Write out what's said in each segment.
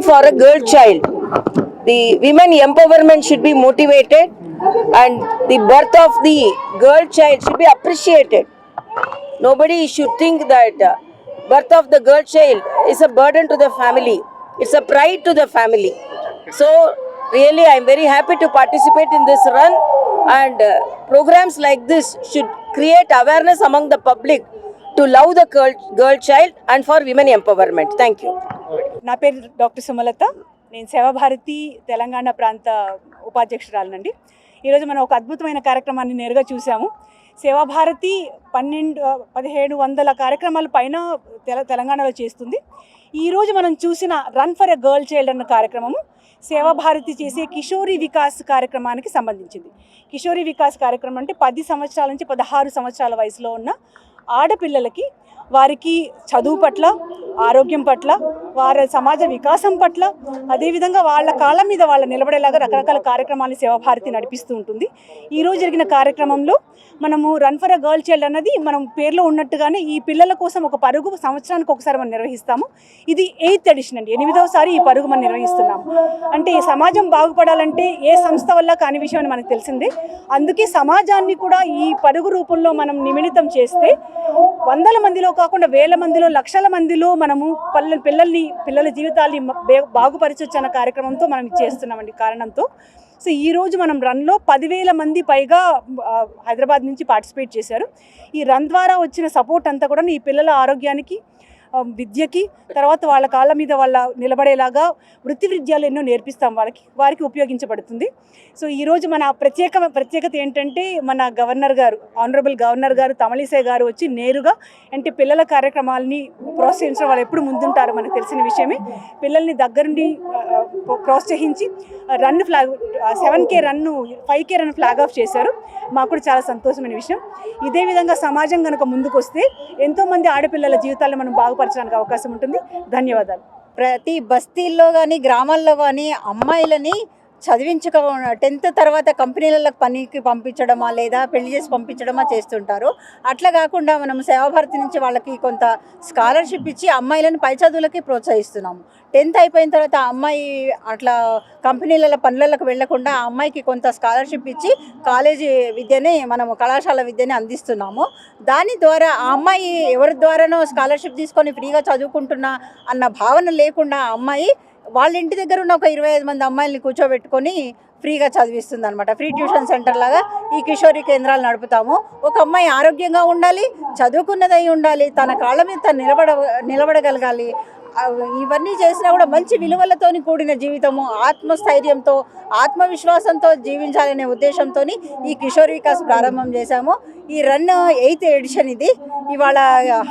for a girl child. The women empowerment should be motivated and the birth of the girl child should be appreciated. Nobody should think that uh, birth of the girl child is a burden to the family. It's a pride to the family. So really I'm very happy to participate in this run and uh, programs like this should create awareness among the public to love the girl girl child and for women empowerment thank you నా పేరు doctor Sumalatha. నేను సేవాభారతి తెలంగాణ ప్రాంత ఉపాధ్యక్షురాలనండి. ఈరోజు మనం ఒక అద్భుతమైన కార్యక్రమాన్ని నేరుగా చూసాము సేవాభారతి పన్నెండు పదిహేడు వందల కార్యక్రమాల పైన తెల తెలంగాణలో చేస్తుంది. ఈరోజు మనం చూసిన run for a girl child అన్న కార్యక్రమము సేవాభారతి చేసే కిషోరి వికాస్ కార్యక్రమానికి సంబంధించింది. కిషోరి వికాస్ కార్యక్రమం అంటే పది సంవత్సరాల నుంచి పదహారు సంవత్సరాల వయసులో ఉన్న ఆడపిల్లలకి వారికి చదువు పట్ల ఆరోగ్యం పట్ల వారి సమాజ వికాసం పట్ల అదేవిధంగా వాళ్ళ కాళ్ళ మీద వాళ్ళ నిలబడేలాగా రకరకాల కార్యక్రమాలు సేవాభారతి నడిపిస్తూ ఉంటుంది. ఈరోజు జరిగిన కార్యక్రమంలో మనము run for a girl child అన్నది మనం పేర్లో ఉన్నట్టుగానే ఈ పిల్లల కోసం ఒక పరుగు సంవత్సరానికి ఒకసారి మనం నిర్వహిస్తాము. ఇది ఎయిత్ ఎడిషన్ అండి. ఎనిమిదవసారి ఈ పరుగు మనం నిర్వహిస్తున్నాము. అంటే ఈ సమాజం బాగుపడాలంటే ఏ సంస్థ వల్ల కాని విషయం అని మనకు తెలిసిందే. అందుకే సమాజాన్ని కూడా ఈ పరుగు రూపంలో మనం నిమిళితం చేస్తే వందల మందిలో కాకుండా వేల మందిలో లక్షల మందిలో మనము పల్లె పిల్లల్ని పిల్లల జీవితాల్ని బే- బాగుపరచొచ్చు అన్న కార్యక్రమంతో మనం చేస్తున్నామండి కారణంతో. సో ఈ రోజు మనం రన్లో పదివేల మంది పైగా హైదరాబాద్ నుంచి పార్టిసిపేట్ చేశారు. ఈ రన్ ద్వారా వచ్చిన సపోర్ట్ అంతా కూడా ఈ పిల్లల ఆరోగ్యానికి విద్యకి తర్వాత వాళ్ళ కాళ్ళ మీద వాళ్ళ నిలబడేలాగా వృత్తి విద్యాలు ఎన్నో నేర్పిస్తాం వాళ్ళకి వారికి ఉపయోగించబడుతుంది. సో ఈరోజు మన ప్రత్యేక ప్రత్యేకత ఏంటంటే మన గవర్నర్ గారు ఆనరబుల్ గవర్నర్ గారు తమలిసే గారు వచ్చి నేరుగా అంటే పిల్లల కార్యక్రమాలని ప్రోత్సహించడం వాళ్ళు ఎప్పుడు ముందుంటారు మనకు తెలిసిన విషయమే. పిల్లల్ని దగ్గరుండి ప్రోత్సహించి run flag seven K run five K run flag off చేశారు. మాకు కూడా చాలా సంతోషమైన విషయం. ఇదే విధంగా సమాజం కనుక ముందుకు వస్తే ఎంతోమంది ఆడపిల్లల జీవితాలను మనం మెరుగుపరచడానికి అవకాశం ఉంటుంది. ధన్యవాదాలు. ప్రతి బస్తీల్లో కానీ గ్రామాల్లో కానీ అమ్మాయిలని చదివించక టెన్త్ తర్వాత కంపెనీలకు పనికి పంపించడమా లేదా పెళ్ళి చేసి పంపించడమా చేస్తుంటారు. అట్లా కాకుండా మనం సేవాభారతి నుంచి వాళ్ళకి కొంత స్కాలర్షిప్ ఇచ్చి అమ్మాయిలను పై చదువులకి ప్రోత్సహిస్తున్నాము. టెన్త్ అయిపోయిన తర్వాత ఆ అమ్మాయి అట్లా కంపెనీల పనులకు వెళ్ళకుండా ఆ అమ్మాయికి కొంత స్కాలర్షిప్ ఇచ్చి కాలేజీ విద్యని మనము కళాశాల విద్యని అందిస్తున్నాము. దాని ద్వారా ఆ అమ్మాయి ఎవరి ద్వారానో స్కాలర్షిప్ తీసుకొని ఫ్రీగా చదువుకుంటున్నా అన్న భావన లేకుండా ఆ అమ్మాయి వాళ్ళ ఇంటి దగ్గర ఉన్న ఒక ఇరవై ఐదు మంది అమ్మాయిల్ని కూర్చోబెట్టుకొని ఫ్రీగా చదివిస్తుంది అనమాట ఫ్రీ ట్యూషన్ సెంటర్ లాగా ఈ కిషోరి కేంద్రాలు నడుపుతాము. ఒక అమ్మాయి ఆరోగ్యంగా ఉండాలి చదువుకున్నదై ఉండాలి తన కాళ్ళ మీద తను నిలబడ నిలబడగలగాలి ఇవన్నీ చేసినా కూడా మంచి విలువలతోని కూడిన జీవితము ఆత్మస్థైర్యంతో ఆత్మవిశ్వాసంతో జీవించాలనే ఉద్దేశంతో ఈ కిషోర్ వికాస్ ప్రారంభం చేశాము. ఈ రన్ ఎయిత్ ఎడిషన్ ఇది. ఇవాళ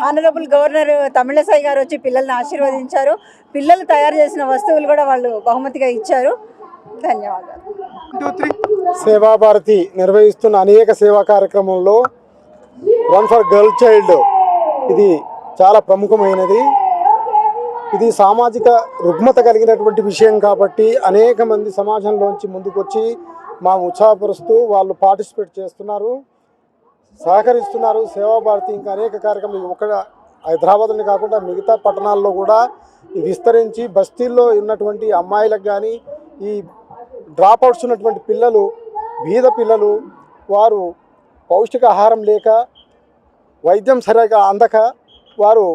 హానరబుల్ గవర్నర్ తమిళసై గారు వచ్చి పిల్లల్ని ఆశీర్వదించారు. పిల్లలు తయారు చేసిన వస్తువులు కూడా వాళ్ళు బహుమతిగా ఇచ్చారు. ధన్యవాదాలు. సేవాభారతి నిర్వహిస్తున్న అనేక సేవా కార్యక్రమంలో రన్ ఫర్ గర్ల్ చైల్డ్ ఇది చాలా ప్రముఖమైనది. ఇది సామాజిక రుగ్మత కలిగినటువంటి విషయం కాబట్టి అనేక మంది సమాజంలోంచి ముందుకొచ్చి మా ఉత్సాహపరుస్తూ వాళ్ళు పార్టిసిపేట్ చేస్తున్నారు సహకరిస్తున్నారు. సేవాభారతి ఇంకా అనేక కార్యక్రమాలు ఒక హైదరాబాద్ని కాకుండా మిగతా పట్టణాల్లో కూడా విస్తరించి బస్తీల్లో ఉన్నటువంటి అమ్మాయిలకు కానీ ఈ డ్రాప్ అవుట్స్ ఉన్నటువంటి పిల్లలు బీద పిల్లలు వారు పౌష్టికాహారం లేక వైద్యం సరిగా అందక వారు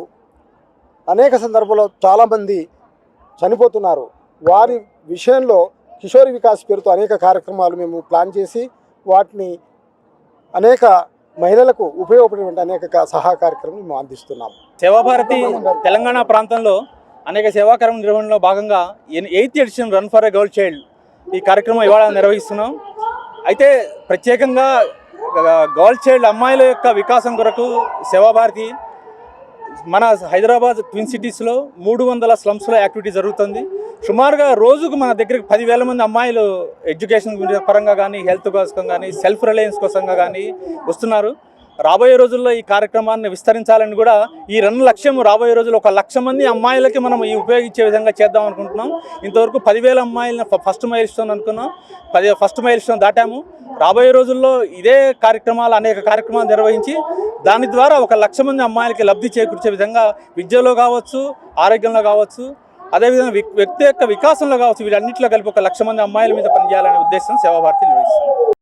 అనేక సందర్భాల్లో చాలామంది చనిపోతున్నారు. వారి విషయంలో కిషోరి వికాస్ పేరుతో అనేక కార్యక్రమాలు మేము ప్లాన్ చేసి వాటిని అనేక మహిళలకు ఉపయోగపడేటువంటి అనేక సహా కార్యక్రమం మేము అందిస్తున్నాము సేవాభారతి తెలంగాణ ప్రాంతంలో అనేక సేవా నిర్వహణలో భాగంగా eighth edition run for a girl child ఈ కార్యక్రమం ఇవాళ నిర్వహిస్తున్నాం. అయితే ప్రత్యేకంగా గర్ల్ చైల్డ్ అమ్మాయిల యొక్క వికాసం కొరకు సేవాభారతి మన హైదరాబాద్ ట్విన్ సిటీస్లో మూడు వందల స్లమ్స్లో యాక్టివిటీ జరుగుతుంది. సుమారుగా రోజుకు మన దగ్గరికి పదివేల మంది అమ్మాయిలు ఎడ్యుకేషన్ పరంగా కానీ హెల్త్ కోసం కానీ సెల్ఫ్ రిలయన్స్ కోసంగా కానీ వస్తున్నారు. రాబోయే రోజుల్లో ఈ కార్యక్రమాన్ని విస్తరించాలని కూడా ఈ రెండు లక్ష్యం రాబోయే రోజుల్లో ఒక లక్ష మంది అమ్మాయిలకి మనం ఈ ఉపయోగించే విధంగా చేద్దాం అనుకుంటున్నాం. ఇంతవరకు పదివేల అమ్మాయిలను ఫస్ట్ మైల్ స్టోన్ అనుకున్నాం. పది ఫస్ట్ మైల్ స్టోన్ దాటాము. రాబోయే రోజుల్లో ఇదే కార్యక్రమాలు అనేక కార్యక్రమాలు నిర్వహించి దాని ద్వారా ఒక లక్ష మంది అమ్మాయిలకి లబ్ధి చేకూర్చే విధంగా విద్యలో కావచ్చు ఆరోగ్యంలో కావచ్చు అదేవిధంగా వ్యక్తి యొక్క వికాసంలో కావచ్చు వీళ్ళన్నింటిలో కలిపి ఒక లక్ష మంది అమ్మాయిల మీద పనిచేయాలనే ఉద్దేశం సేవాభారతి నిర్వహిస్తుంది